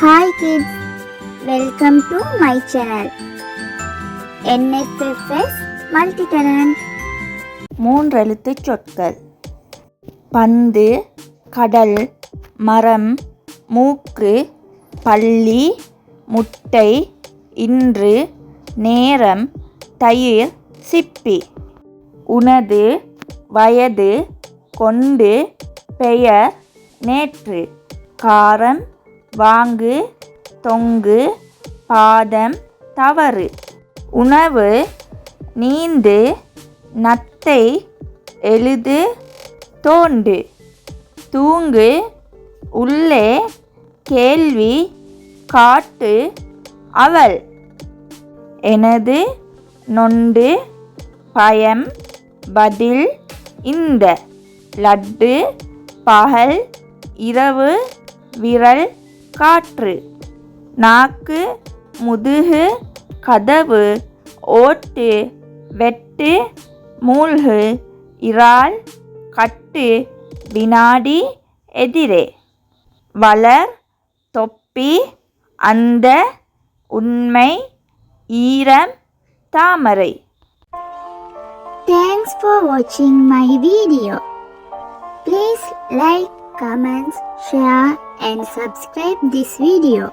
Hi kids welcome to my channel NSFS multi talent மூன்றெழுத்துச் சொற்கள். பந்து கடல் மரம் மூக்கு பள்ளி முட்டை இன்று நேரம் தயிர் சிப்பி. உனது வயது கொண்டு பெயர் நேற்று. காரம் வாங்கு தொங்கு பாதம் தவறு. உணவு நீந்து நத்தை எழுது தோண்டு. தூங்கு உள்ளே கேள்வி காட்டு அவள் எனது நொண்டு பயம் பதில் இந்த. லட்டு பகல் இரவு விரல் காற்று நாக்கு முதுகு கதவு ஓட்டு வெட்டு மூழ்கு இறால் கட்டு வினாடி எதிரே வளர் தொப்பி அந்த உண்மை ஈரம் தாமரை Thanks for watching my video. Please like, comments share and subscribe this video.